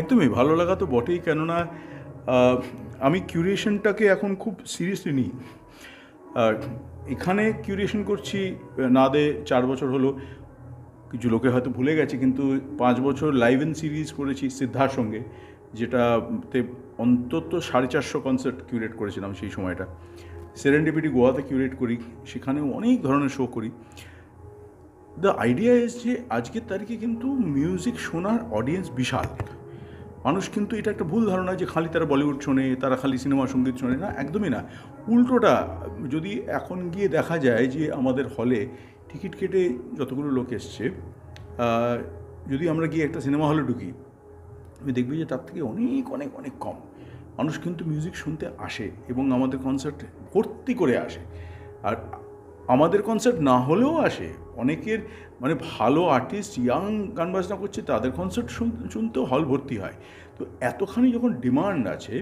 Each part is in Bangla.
একদমই, ভালো লাগা তো বটেই, কেননা আমি কিউরিয়েশনটাকে এখন খুব সিরিয়াসলি নিই। আর এখানে কিউরিয়েশন করছি, না দে, চার বছর হলো, কিছু লোকে হয়তো ভুলে গেছে, কিন্তু পাঁচ বছর লাইভ ইন সিরিজ করেছি সিদ্ধার সঙ্গে, যেটাতে অন্তত সাড়ে চারশো কনসার্ট কিউরেট করেছিলাম সেই সময়টা। সেরেন্ডিপিটি গোয়াতে কিউরেট করি, সেখানেও অনেক ধরনের শো করি। দ্য আইডিয়া ইজ যে আজকের তারিখে কিন্তু মিউজিক শোনার অডিয়েন্স বিশাল। মানুষ কিন্তু এটা একটা ভুল ধারণা যে খালি তারা বলিউড শোনে, তারা খালি সিনেমা সংগীত শোনে। না, একদমই না। উল্টোটা, যদি এখন গিয়ে দেখা যায় যে আমাদের হলে টিকিট কেটে যতগুলো লোক এসছে যদি আমরা গিয়ে একটা সিনেমা হলে ঢুকি তুমি দেখবি যে তার থেকে অনেক অনেক অনেক কম। মানুষ কিন্তু মিউজিক শুনতে আসে এবং আমাদের কনসার্ট ভর্তি করে আসে। আর আমাদের কনসার্ট না হলেও আসে। অনেকের মানে ভালো আর্টিস্ট ইয়াং গান বাজনা করছে, তাদের কনসার্ট শুনতেও হল ভর্তি হয়। তো এতখানি যখন ডিমান্ড আছে,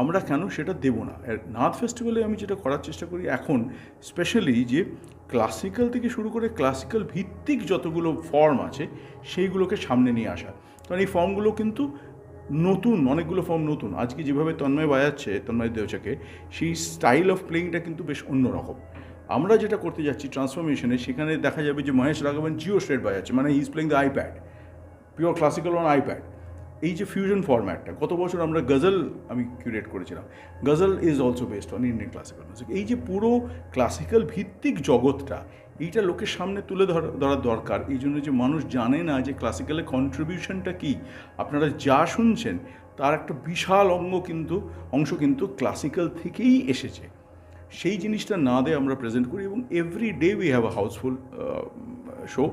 আমরা কেন সেটা দেব না? নাথ ফেস্টিভ্যালে আমি যেটা করার চেষ্টা করি এখন স্পেশালি যে ক্লাসিক্যাল থেকে শুরু করে ক্লাসিক্যাল ভিত্তিক যতগুলো ফর্ম আছে, সেইগুলোকে সামনে নিয়ে আসা। কারণ এই ফর্মগুলো কিন্তু নতুন, অনেকগুলো ফর্ম নতুন। আজকে যেভাবে তন্ময় বাজাচ্ছে, তন্ময় দেওচাকে, সেই স্টাইল অফ প্লেয়িংটা কিন্তু বেশ অন্যরকম আমরা যেটা করতে যাচ্ছি ট্রান্সফরমেশনে সেখানে দেখা যাবে যে মহেশ রাঘবন জিও স্ট্রেট বাজাচ্ছে মানে is playing the iPad pure classical on iPad এই যে ফিউশন ফরম্যাটটা গত বছর আমরা গজল আমি কিউরেট করেছিলাম। Ghazal is also based on Indian classical music এই যে পুরো ক্লাসিক্যাল ভিত্তিক জগৎটা এইটা লোকের সামনে তুলে ধরা দরকার। এই জন্য যে মানুষ জানে না যে ক্লাসিক্যালের কন্ট্রিবিউশনটা কী, আপনারা যা শুনছেন, তার একটা বিশাল অঙ্গ কিন্তু, অংশ কিন্তু ক্লাসিক্যাল থেকেই এসেছে। সেই জিনিসটা না দিয়ে আমরা প্রেজেন্ট করি এবং every day we have a house full show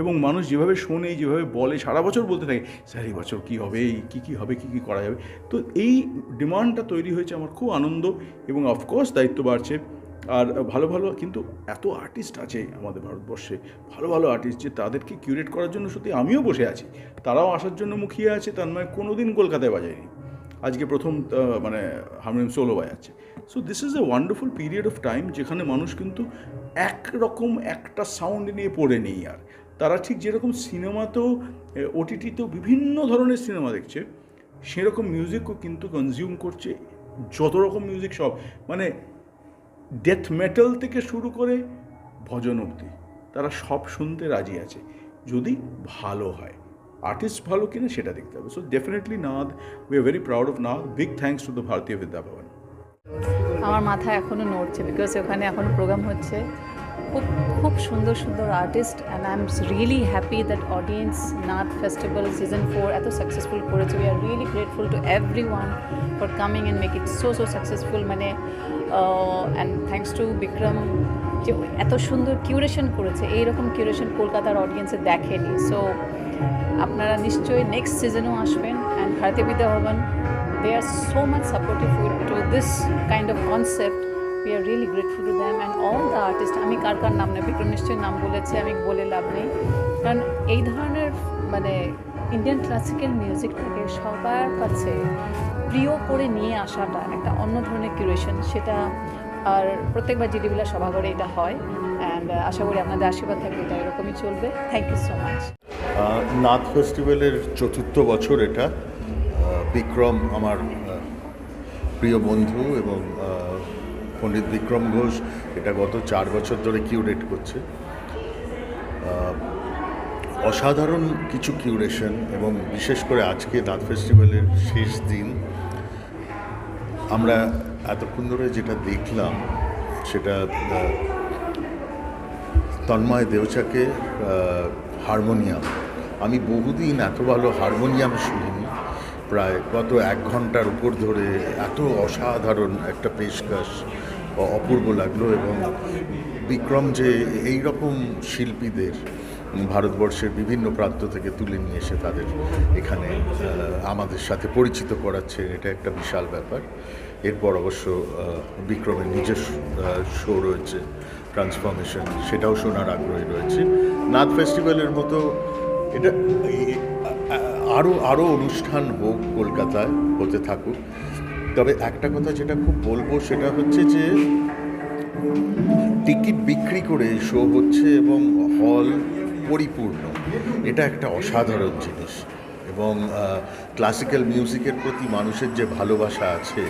এবং মানুষ যেভাবে শোনে, যেভাবে বলে, সারা বছর বলতে থাকে, স্যার, এই বছর কী হবে, এই কী কী হবে, কী কী করা যাবে? তো এই ডিমান্ডটা তৈরি হয়েছে, আমার খুব আনন্দ এবং অফকোর্স দায়িত্ব বাড়ছে। আর ভালো ভালো, কিন্তু এত আর্টিস্ট আছে আমাদের ভারতবর্ষে, ভালো ভালো আর্টিস্ট যে তাদেরকে কিউরেট করার জন্য সত্যি আমিও বসে আছি। তারাও আসার জন্য মুখিয়ে আছে, তার মানে কোনো দিন কলকাতায় বাজায়নি। আজকে প্রথম মানে হারমোনিয়াম সোলো বাজাচ্ছে। So this is a wonderful period of time যেখানে মানুষ কিন্তু একরকম একটা সাউন্ড নিয়ে পড়ে নেই আর। তারা ঠিক যেরকম সিনেমাতেও ওটিটিতেও বিভিন্ন ধরনের সিনেমা দেখছে, সেরকম মিউজিকও কিন্তু কনজিউম করছে, যত রকম মিউজিক সব। মানে ডেথ মেটাল থেকে শুরু করে ভজন অবধি। তারা সব শুনতে রাজি আছে। যদি ভালো হয়। আর্টিস্ট ভালো কিনা সেটা দেখতে হবে। So definitely Naad we are very proud of Naad big thanks to the Bharatiya Vidya Bhavan আমার মাথা এখনও নড়ছে বিকজ ওখানে এখন প্রোগ্রাম হচ্ছে। খুব খুব সুন্দর সুন্দর artist and I am really happy that audience Naad festival season four এত সাকসেসফুল করেছে। We are really grateful to everyone for coming and make it so so successful মানে অ্যান্ড থ্যাংকস টু বিক্রম যে এত সুন্দর কিউরেশন করেছে। এইরকম কিউরেশন কলকাতার অডিয়েন্সে দেখেনি। সো আপনারা নিশ্চয়ই নেক্সট সিজনেও আসবেন অ্যান্ড ভারতীয় বিদ্যা ভবন they are so much supportive to this kind of concept we are really grateful to them and all the artists. আমি কার কার নাম নেই বিক্রম নিশ্চয়ই নাম বলেছে, আমি বলে লাভ নেই। কারণ এই ধরনের মানে ইন্ডিয়ান ক্লাসিক্যাল মিউজিকটাকে সবার কাছে প্রিয় করে নিয়ে আসাটা একটা অন্য ধরনের কিউরেশন সেটা আর প্রত্যেকবার জিডিবিলা সভাঘরে এটা হয়। অ্যান্ড আশা করি আপনাদের আশীর্বাদ থাকবে, এটা এরকমই চলবে। Thank you so much Naad ফেস্টিভ্যালের চতুর্থ বছর এটা। বিক্রম, আমার প্রিয় বন্ধু এবং পণ্ডিত বিক্রম ঘোষ, এটা গত চার বছর ধরে কিউরেট করছে। অসাধারণ কিছু কিউরেশন এবং বিশেষ করে আজকে দাঁত ফেস্টিভ্যালের শেষ দিন, আমরা এতক্ষণ ধরে যেটা দেখলাম, সেটা তন্ময় দেওচাকে হারমোনিয়াম। আমি বহুদিন এত ভালো হারমোনিয়াম শুনিনি, প্রায় গত এক ঘণ্টার উপর ধরে এত অসাধারণ একটা পেশকাশ অপূর্ব লাগল এবং বিক্রম যে এই রকম শিল্পীদের ভারতবর্ষের বিভিন্ন প্রান্ত থেকে তুলে নিয়ে এসে তাদের এখানে আমাদের সাথে পরিচিত করাচ্ছে, এটা একটা বিশাল ব্যাপার। এরপর অবশ্য বিক্রমের নিজের শো রয়েছে ট্রান্সফরমেশন সেটাও শোনার আগ্রহী রয়েছে। নাথ ফেস্টিভ্যালের মতো এটা আরও আরও অনুষ্ঠান হোক কলকাতায় হতে থাকুক তবে একটা কথা যেটা খুব বলব সেটা হচ্ছে যে টিকিট বিক্রি করে শো হচ্ছে এবং হল পরিপূর্ণ। এটা একটা অসাধারণ জিনিস এবং ক্লাসিক্যাল মিউজিকের প্রতি মানুষের যে ভালোবাসা আছে,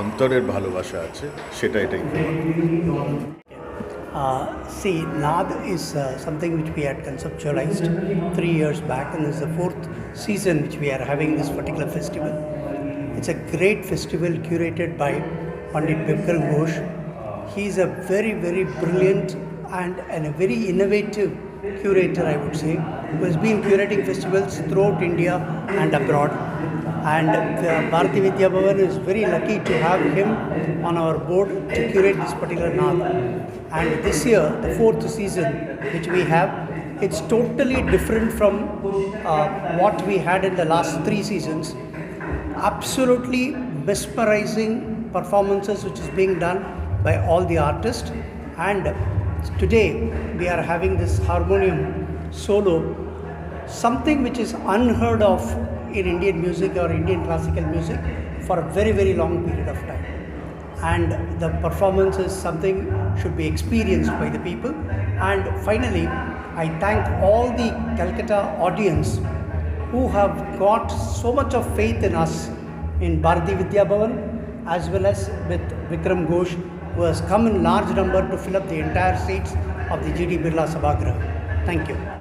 অন্তরের ভালোবাসা আছে, সেটা এটাই see Naad is something which we had conceptualised three years back in is the fourth season which we are having this particular festival It's a great festival curated by Pandit Bipkar Ghosh. He is a very, very brilliant and, and a very innovative curator, I would say, who has been curating festivals throughout India and abroad. And the Bharati Vidya Bhavan is very lucky to have him on our board to curate this particular NAD. And this year, the fourth season which we have, it's totally different from uh, what we had in the last three seasons. Absolutely mesmerizing performances which is being done by all the artists. And today we are having this harmonium solo something which is unheard of in Indian music or Indian classical music for a very very long period of time and the performance is something should be experienced by the people and finally I thank all the Calcutta audience who have got so much of faith in us in Bharati Vidya Bhavan as well as with Vikram Ghosh who has come in large number to fill up the entire seats of the GD Birla Sabhagraha. Thank you.